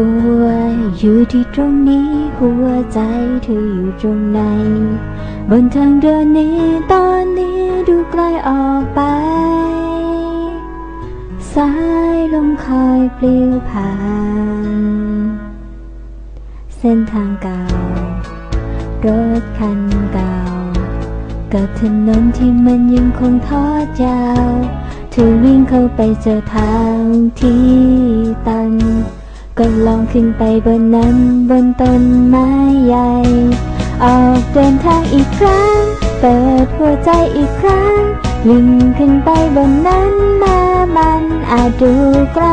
ตัวอยู่ที่ตรงนี้หัวใจเธออยู่ตรงไหน บนทางเดินนี้ตอนนี้ดูไกลออกไป สายลมคอยปลิวผ่าน เส้นทางเก่า รถคันเก่า กับถนนที่มันยังคงทอดยาวเธอวิ่งเข้าไปเจอทางที่ตัน ก็ลองขึ้นไปบนนั้นบนต้นไม้ใหญ่ ออกเดินทางอีกครั้ง เปิดหัวใจอีกครั้ง วิ่งขึ้นไปบนนั้นมามันอาจดูไกล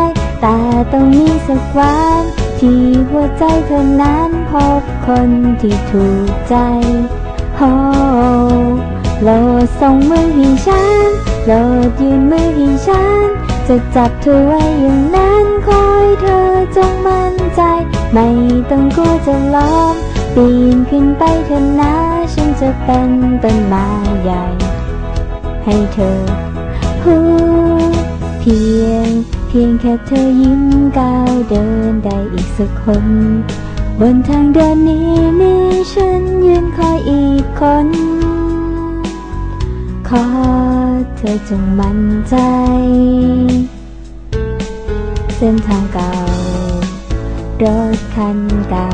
แต่ต้องมีสักวันที่หัวใจเธอนั้นพบคนที่ถูกใจโอ้โลดส่งมือให้ฉันโลดยืนมือให้ฉัน จะจับเธอไว้อย่างนั้นคอยเธอจงมั่นใจ ไม่ต้องกลัวจะล้อม ปีนขึ้นไปเถอะนะฉันจะเป็นต้นไม้ใหญ่ ให้เธอหูเพียง เพียงแค่เธอยิ้มก้าวเดินได้อีกสักคน บนทางเดินนี้มีฉันยืนคอยอีกคนขอเธอจงมั่นใจ เส้นทางเก่า รถคันเก่า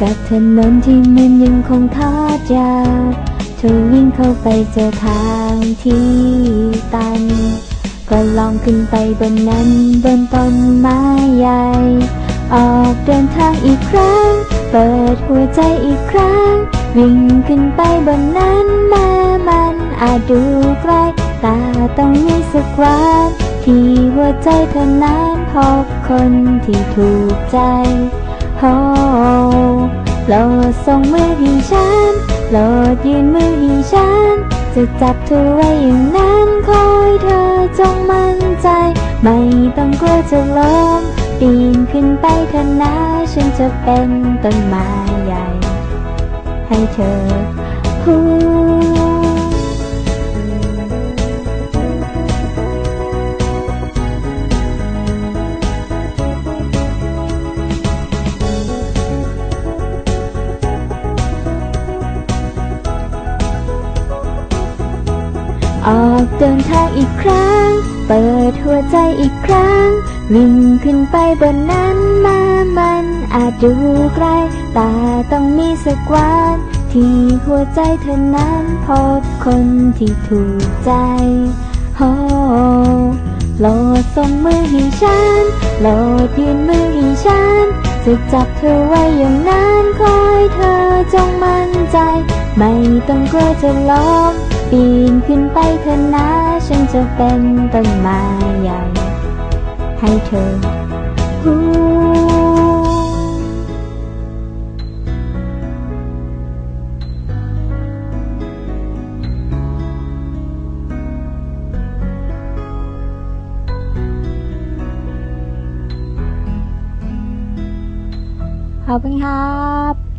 กับถนนที่มันยังคงทอดยาวเธอวิ่งเข้าไปเจอทางที่ตัน ก็ลองขึ้นไปบนนั้นบนต้นไม้ใหญ่ ออกเดินทางอีกครั้ง เปิดหัวใจอีกครั้ง วิ่งขึ้นไปบนนั้นแม้มันอาจดูไกลแต่ต้องมีสักวัน ที่หัวใจเธอนั้นพบคนที่ถูกใจโอ้โลดส่งมือให้ฉันโลดยืนมือให้ฉัน จะจับเธอไว้อย่างนั้นคอยเธอจงมั่นใจ ไม่ต้องกลัวจะล้มปีนขึ้นไปเถอะนะฉันจะเป็นต้นไม้ใหญ่ ให้เธอหู ออกเดินทางอีกครั้ง เปิดหัวใจอีกครั้ง วิ่งขึ้นไปบนนั้นมามันอาจดูไกล แต่ต้องมีสักวัน ที่หัวใจเธอนั้นพบคนที่ถูกใจโอ้โลดส่งมือให้ฉันโลดยืนมือให้ฉันจะจับเธอไว้อย่างนั้นคอยเธอจงมั่นใจ ไม่ต้องกลัวจะล้ม ปีนขึ้นไปเถอะนะ ฉันจะเป็นต้นไม้ใหญ่ ให้เธอหูขอบคุณครับ